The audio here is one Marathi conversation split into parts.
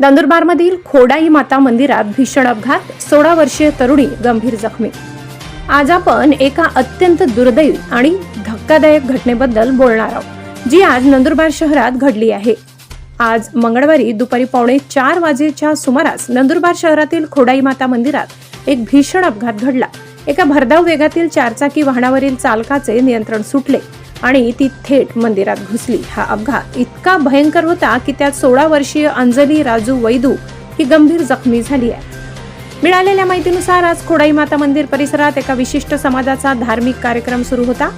नंदुरबारमधील खोडाई माता मंदिरात भीषण अपघात सोळा वर्षीय तरुणी गंभीर जखमी. आज आपण एका अत्यंत दुर्दैवी आणि धक्कादायक घटनेबद्दल बोलणार आहोत जी आज नंदुरबार शहरात घडली आहे. आज मंगळवारी दुपारी पावणे चार वाजेच्या सुमारास नंदुरबार शहरातील खोडाई माता मंदिरात एक भीषण अपघात घडला. एका भरधाव वेगातील चारचाकी वाहनावरील चालकाचे नियंत्रण सुटले. आणि ती थेट मंदिरात घुसली. हा अपघात इतका भयंकर होता की त्यात सोळा वर्षीय अंजली राजू वैदू ही गंभीर जखमी झाली आहे. मिळालेल्या माहितीनुसार आज खोडाई माता मंदिर परिसरात एका विशिष्ट समाजाचा धार्मिक कार्यक्रम सुरू होता.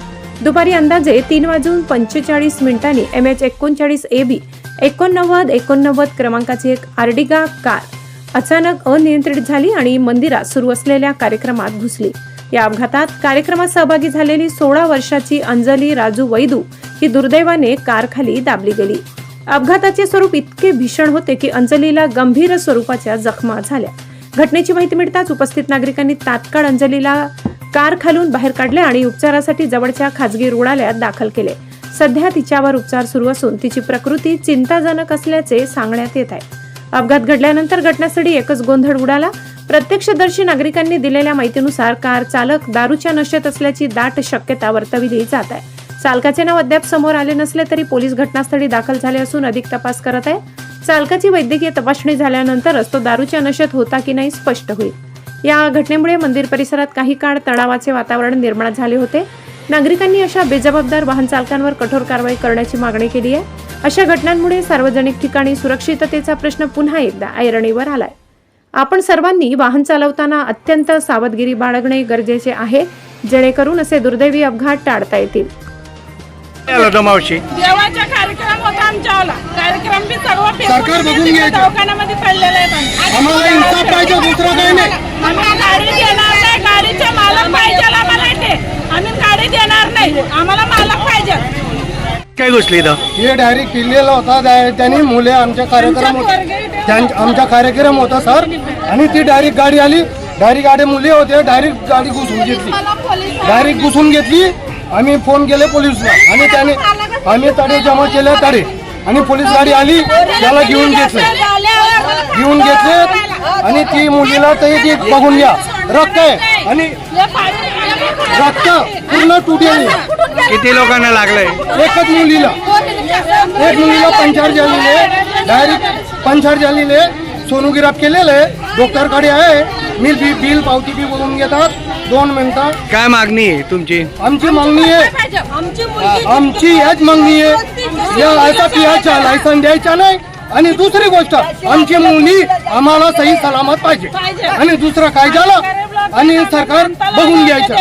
दुपारी अंदाजे तीन वाजून पंचेचाळीस मिनिटांनी एम एच एकोणचाळीस ए बी एकोणनव्वद एकोणनव्वद क्रमांकाची एक आर्डिगा कार अचानक अनियंत्रित झाली आणि मंदिरात सुरू असलेल्या कार्यक्रमात घुसली. या अपघातात कार्यक्रमात सहभागी झालेली सोळा वर्षाची अंजली राजू वैदू ही दुर्दैवाने कारखाली दाबली गेली. अपघाताचे स्वरूप इतके भीषण होते की अंजलीला गंभीर स्वरूपाच्या जखमा झाल्या. घटनेची माहिती मिळताच उपस्थित नागरिकांनी तात्काळ अंजलीला कार खालून बाहेर काढले आणि उपचारासाठी जवळच्या खासगी रुग्णालयात दाखल केले. सध्या तिच्यावर उपचार सुरू असून तिची प्रकृती चिंताजनक असल्याचे सांगण्यात येत आहे. अपघात घडल्यानंतर घटनास्थळी एकच गोंधळ उडाला. प्रत्यक्षदर्शी नागरिकांनी दिलेल्या माहितीनुसार कार चालक दारूच्या नशेत असल्याची दाट शक्यता वर्तविली जात आहे. चालकाचे नाव अद्याप समोर आले नसले तरी पोलीस घटनास्थळी दाखल झाले असून अधिक तपास करत आहे. चालकाची वैद्यकीय तपासणी झाल्यानंतरच तो दारूच्या नशेत होता की नाही स्पष्ट होईल. या घटनेमुळे मंदिर परिसरात काही काळ तणावाचे वातावरण निर्माण झाले होते. नागरिकांनी अशा बेजबाबदार वाहन चालकांवर कठोर कारवाई करण्याची मागणी केली आहे. अशा घटनांमुळे सार्वजनिक ठिकाणी सुरक्षिततेचा प्रश्न पुन्हा एकदा ऐरणीवर आलाय. आपण सर्वांनी वाहन चालवताना अत्यंत सावधगिरी बाळगणे गरजेचे आहे जेणेकरून असे दुर्दैवी अपघात टाळता येतील. आला होता मावशी. देवाचा कार्यक्रम होता आमच्यावाला. कार्यक्रम बी सर्व सरकार बघून घ्यायचं. दवाखान्यामध्ये पडलेलं आहे पण आम्हाला इन्साफ पाहिजे दुसरं काही नाही. आम्ही गाडी देणार नाही गाडीचे मालक पाहिजे आम्हाला इथे. आम्ही गाडी देणार नाही. आम्हाला मालक पाहिजे काय घुसली इथं? हे डायरेक्ट किल्लेला होता त्या- त्यांनी मुले आमच्या कार्यक्रम होता त्यां- आमचा कार्यक्रम होता सर. आणि ती डायरेक्ट गाडी आली. डायरेक्ट गाडी मुले होते डायरेक्ट गाडी घुसून घेतली. डायरेक्ट घुसून घेतली. आम्ही फोन केले पोलिसला. आणि त्याने आम्ही तडे जमा केले तडे. आणि पोलीस गाडी आली. त्याला घेऊन घेतलं. घेऊन घेतले. आणि ती मुलीला ते ती बघून घ्या. रक्त आहे. आणि रक्त पूर्ण तुटेल. किती लोकांना लागलंय? एकच मुलीला. एक मुलीला पंचार झालेले डायरेक्ट पंचार झालेले सोनोग्राफ केलेले डॉक्टरकडे आहे. मी बी बिल पावती बी बोलून घेतात. दोन मिनिटं. काय मागणी आहे तुमची? आमची मागणी आहे. आमची मुलगी आमची याच मागणी आहे. या असा पियाचा लायसन द्यायचा नाही. आणि दुसरी गोष्ट आमची मुली आम्हाला सही सलामत पाहिजे. आणि दुसरं काय झालं? आणि सरकार बघून घ्यायचं.